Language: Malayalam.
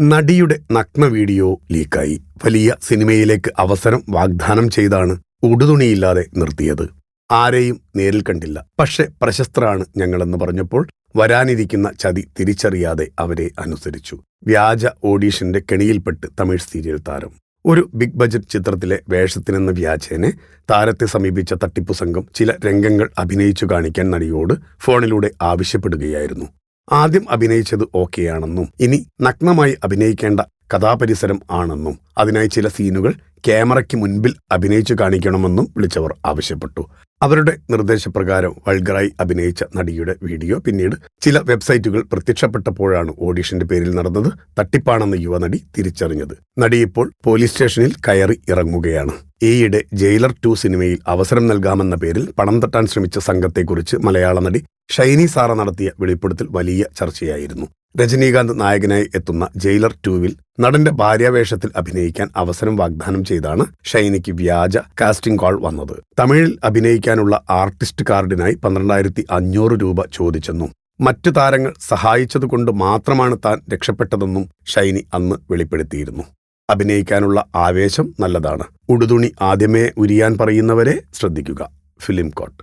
നടിയുടെ നഗ്ന വീഡിയോ ലീക്കായി. വലിയ സിനിമയിലേക്ക് അവസരം വാഗ്ദാനം ചെയ്താണ് ഉടുതുണിയില്ലാതെ നിർത്തിയത്. ആരെയും നേരിൽ കണ്ടില്ല. പക്ഷെ പ്രശസ്തരാണ് ഞങ്ങളെന്ന് പറഞ്ഞപ്പോൾ വരാനിരിക്കുന്ന ചതി തിരിച്ചറിയാതെ അവരെ അനുസരിച്ചു. വ്യാജ ഓഡീഷന്റെ കെണിയിൽപ്പെട്ട് തമിഴ് സീരിയൽ താരം. ഒരു ബിഗ് ബജറ്റ് ചിത്രത്തിലെ വേഷത്തിനെന്ന വ്യാജേനെ താരത്തെ സമീപിച്ച തട്ടിപ്പു സംഘം ചില രംഗങ്ങൾ അഭിനയിച്ചു കാണിക്കാൻ നടിയോട് ഫോണിലൂടെ ആവശ്യപ്പെടുകയായിരുന്നു. ആദ്യം അഭിനയിച്ചത് ഓക്കെയാണെന്നും ഇനി നഗ്നമായി അഭിനയിക്കേണ്ട കഥാപരിസരം ആണെന്നും അതിനായി ചില സീനുകൾ ക്യാമറയ്ക്ക് മുൻപിൽ അഭിനയിച്ചു കാണിക്കണമെന്നും വിളിച്ചവർ ആവശ്യപ്പെട്ടു. അവരുടെ നിർദ്ദേശപ്രകാരം വൾഗറായി അഭിനയിച്ച നടിയുടെ വീഡിയോ പിന്നീട് ചില വെബ്സൈറ്റുകൾ പ്രത്യക്ഷപ്പെട്ടപ്പോഴാണ് ഓഡീഷന്റെ പേരിൽ നടന്നത് തട്ടിപ്പാണെന്ന് യുവനടി തിരിച്ചറിഞ്ഞത്. നടി ഇപ്പോൾ പോലീസ് സ്റ്റേഷനിൽ കയറി ഇറങ്ങുകയാണ്. ഈയിടെ ജയിലർ ടു സിനിമയിൽ അവസരം നൽകാമെന്ന പേരിൽ പണം തട്ടാൻ ശ്രമിച്ച സംഘത്തെക്കുറിച്ച് മലയാള നടി ഷൈനി സാറ നടത്തിയ വെളിപ്പെടുത്തൽ വലിയ ചർച്ചയായിരുന്നു. രജനീകാന്ത് നായകനായി എത്തുന്ന ജയിലർ ടൂവിൽ നടന്റെ ഭാര്യാവേഷത്തിൽ അഭിനയിക്കാൻ അവസരം വാഗ്ദാനം ചെയ്താണ് ഷൈനിക്ക് വ്യാജ കാസ്റ്റിംഗ് കോൾ വന്നത്. തമിഴിൽ അഭിനയിക്കാനുള്ള ആർട്ടിസ്റ്റ് കാർഡിനായി പന്ത്രണ്ടായിരത്തി അഞ്ഞൂറ് രൂപ ചോദിച്ചെന്നും മറ്റു താരങ്ങൾ സഹായിച്ചതുകൊണ്ട് മാത്രമാണ് താൻ രക്ഷപ്പെട്ടതെന്നും ഷൈനി അന്ന് വെളിപ്പെടുത്തിയിരുന്നു. അഭിനയിക്കാനുള്ള ആവേശം നല്ലതാണ്. ഉടുതുണി ആദ്യമേ ഉരിയാൻ പറയുന്നവരെ ശ്രദ്ധിക്കുക. Film coat.